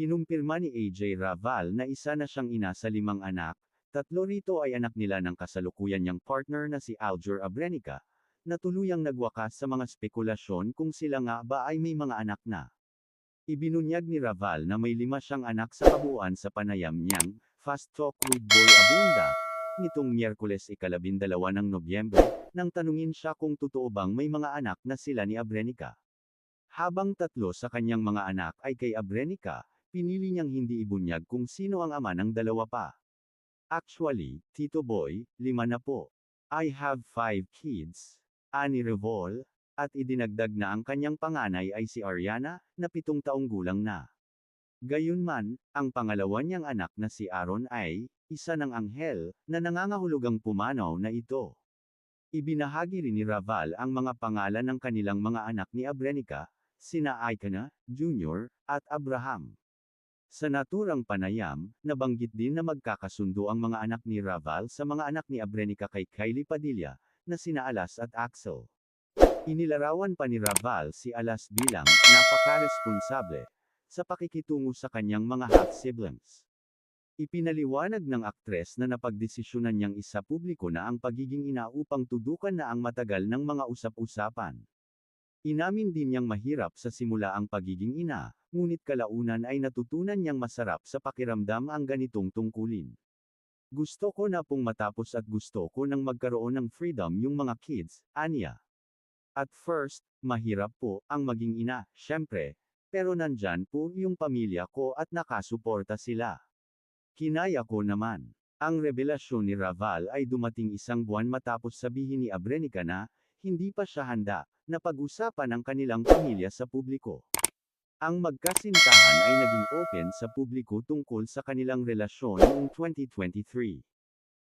Kinumpirma ni AJ Raval na isa na siyang ina sa limang anak, tatlo rito ay anak nila ng kasalukuyan niyang partner na si Aljur Abrenica, na tuluyang nagwakas sa mga spekulasyon kung sila nga ba ay may mga anak na. Ibinunyag ni Raval na may lima siyang anak sa kabuuan sa panayam niyang, Fast Talk with Boy Abunda, nitong Miyerkules ikalabindalawa ng Nobyembre, nang tanungin siya kung totoo bang may mga anak na sila ni Abrenica. Habang tatlo sa kanyang mga anak ay kay Abrenica, pinili niyang hindi ibunyag kung sino ang ama ng dalawa pa. Actually, Tito Boy, lima na po. I have five kids, ani Revol, at idinagdag na ang kanyang panganay ay si Ariana, na pitong taong gulang na. Gayunman, ang pangalawa niyang anak na si Aaron ay, isa ng anghel, na nangangahulugang pumanaw na ito. Ibinahagi rin ni Raval ang mga pangalan ng kanilang mga anak ni Abrenica, sina Icana, Jr., at Abraham. Sa naturang panayam, nabanggit din na magkakasundo ang mga anak ni Raval sa mga anak ni Abrenica kay Kylie Padilla, na sina Alas at Axel. Inilarawan pa ni Raval si Alas bilang napaka-responsable sa pakikitungo sa kanyang mga half-siblings. Ipinaliwanag ng aktres na napagdesisyonan niyang isa publiko na ang pagiging ina upang tudukan na ang matagal ng mga usap-usapan. Inamin din niyang mahirap sa simula ang pagiging ina, ngunit kalaunan ay natutunan niyang masarap sa pakiramdam ang ganitong tungkulin. Gusto ko na pong matapos at gusto ko nang magkaroon ng freedom yung mga kids, anya. At first, mahirap po ang maging ina, syempre, pero nandyan po yung pamilya ko at nakasuporta sila. Kinaya ko naman. Ang revelasyon ni Raval ay dumating isang buwan matapos sabihin ni Abrenica na, hindi pa siya handa, na pag-usapan ang kanilang pamilya sa publiko. Ang magkasintahan ay naging open sa publiko tungkol sa kanilang relasyon noong 2023.